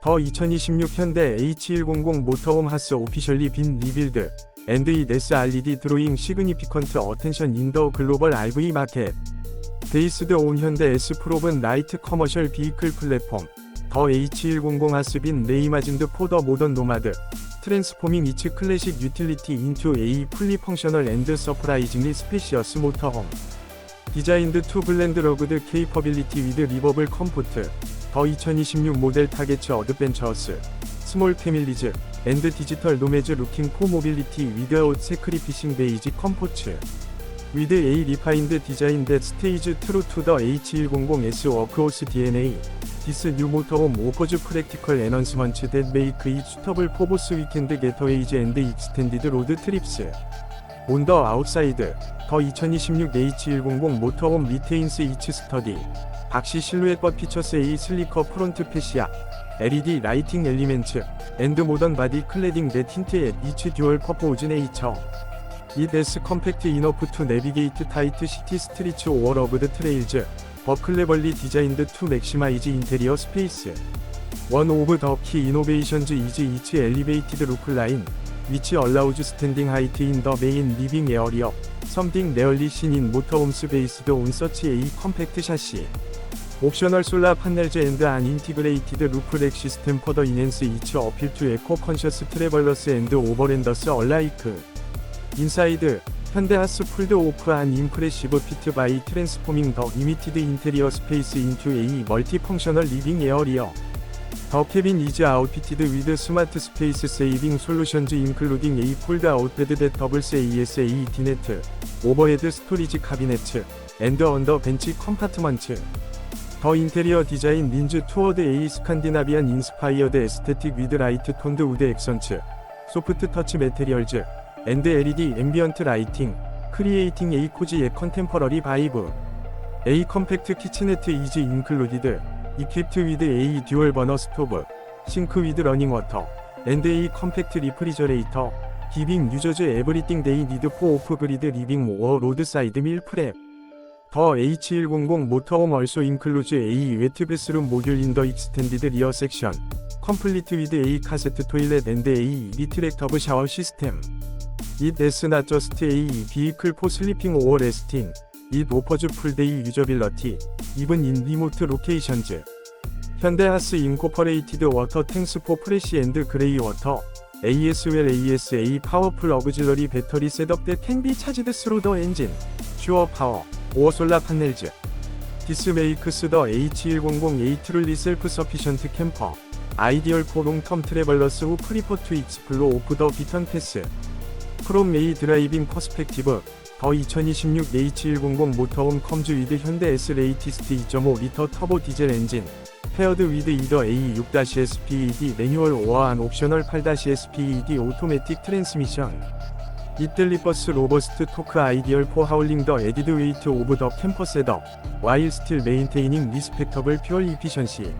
더 2026 현대 H100 모터홈 하스 오피셜리 빈 리빌드 앤드 이 네스 RED 드로잉 시그니피컨트 어텐션 인더 글로벌 RV 마켓. 베이스드 온 현대 S 프로븐 라이트 커머셜 비이클 플랫폼 더 H100 하스빈 레이마진드 포더 모던 노마드 트랜스포밍 이츠 클래식 유틸리티 인투 A 풀리 펑셔널 앤드 서프라이징리 스페시어스 모터홈. 디자인드 투 블렌드 러그드 케이퍼빌리티 위드 리버블 컴포트 더 2026 모델 타겟츠 어드벤처스 스몰 패밀리즈 앤드 디지털 노매즈 루킹 포 모빌리티 위드아웃 세크리피싱 베이지 컴포츠. 위드 A 리파인드 디자인 댓 스테이즈 트루 투 더 H100S 워크호스 DNA 디스 뉴 모터홈 오퍼즈 프랙티컬 에넌스먼츠 댓 메이크 잇 수터블 포보스 위켄드 게터웨이즈 앤드 익스텐디드 로드 트립스. 온더 아웃사이드 더 2026 H100 모터홈 리테인스 이츠 스터디 박시 실루엣 버 피처스 A 슬리커 프론트 패시아 LED 라이팅 엘리멘트 앤드 모던 바디 클레딩 대 틴트 앳 이츠 듀얼 퍼포즈 네이처. 이 데스 컴팩트 이너프 투 내비게이트 타이트 시티 스트리츠 오월 오브 드 트레일즈 버클레벌리 디자인드 투 맥시마이즈 인테리어 스페이스. 원 오브 더 키 이노베이션즈 이즈 이츠 엘리베이티드 루프 라인 위치 얼라우즈 스탠딩 하이트 인 더 메인 리빙 에어리어 썸띵 레얼리 신인 모터홈스 베이스드 온 서치 A 컴팩트 샤시 옵셔널 솔라 판넬즈 앤드 안 인티그레이티드 루프 렉 시스템 퍼더 인핸스 이츠 어필 투 에코 컨셔스 트래벌러스 앤드 오버랜더스 얼라이크. 인사이드 현대 하스 풀드 오프 안 임프레시브 피트 바이 트랜스포밍 더 리미티드 인테리어 스페이스 인투 A 멀티 펑셔널 리빙 에어리어. 더 케빈 이즈 아웃피티드 위드 스마트 스페이스 세이빙 솔루션즈 인클루딩 A 폴드 아웃베드 댓 더블스 ASA 디네트. 오버헤드 스토리지 카비네츠 앤드 언더 벤치 컴파트먼트 더 인테리어 디자인 닌즈 투어드 A 스칸디나비안 인스파이어드 에스테틱 위드 라이트 톤드 우드 액선츠 소프트 터치 메테리얼즈 앤드 LED 앰비언트 라이팅 크리에이팅 A 코지 예 컨템퍼러리 바이브 A 컴팩트 키치네트 이즈 인클루디드 이퀴프트 위드 A 듀얼 버너 스토브 싱크 위드 러닝 워터 앤드 A 컴팩트 리프리저레이터 기빙 유저즈 에브리띵 데이 니드 포 오프 그리드 리빙 모어 로드 사이드 밀 프랩 더 H100 모터홈 얼소 인클루즈 A 웨트 베스룸 모듈 인더 익스텐디드 리어 섹션 컴플리트 위드 A 카세트 토일렛 앤드 A 리트랙 터브 샤워 시스템 It is not just a vehicle for sleeping or resting. It offers full day usability, even in remote locations. 현대하스 인코퍼레이티드 워터 탱스 포 프레시 앤드 그레이 워터 AS웰 ASA 파워풀 어그질러리 배터리 셋업 대 탱비 차지드 스로 더 엔진 슈어 파워 오어 솔라 판넬즈 디스 메이크스 더 H100A 트룰리 셀프 서피션트 캠퍼 아이디얼 포 롱텀 트래블러스 후 프리퍼 투 익스플로 오프 더 비턴 패스 프롬 A 드라이빙 퍼스펙티브 더 2026 H100 모터홈 컴즈 위드 현대 S 레이티스트 2.5 리터 터보 디젤 엔진 페어드 위드 이더 A6-SPED 매뉴얼 오어한 옵셔널 8-SPED 오토매틱 트랜스미션 이틀리버스 로버스트 토크 아이디얼 포 하울링 더 에디드 웨이트 오브 더 캠퍼 셋업 와일 스틸 메인테이닝 리스펙터블 퓨얼 이피션시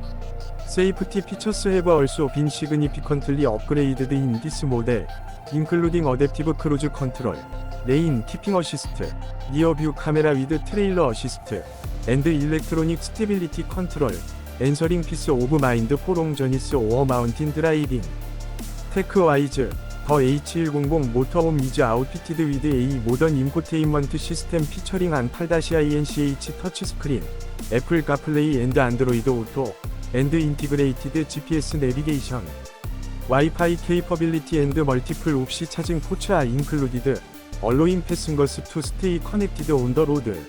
세이프티 피처스 해버 얼소 빈 시그니피컨틀리 업그레이드드 인 디스 모델 인클루딩 어댑티브 크루즈 컨트롤 레인 키핑 어시스트 리어뷰 카메라 위드 트레일러 어시스트 앤드 일렉트로닉 스테빌리티 컨트롤 앤서링 피스 오브 마인드 포롱 저니스 오어 마운틴 드라이빙 테크와이즈 더 H100 모터홈 이즈 아웃피티드 위드 A 모던 인포테인먼트 시스템 피처링 한 8-INCH 터치스크린 애플 카플레이 앤드 안드로이드 오토 앤드 인티그레이티드 GPS 내비게이션 와이파이 케이퍼빌리티 앤드 멀티플 옵시 차징 포츠 아 인클루디드 얼로잉 패슨거스 투 스테이 커넥티드 온 더 로드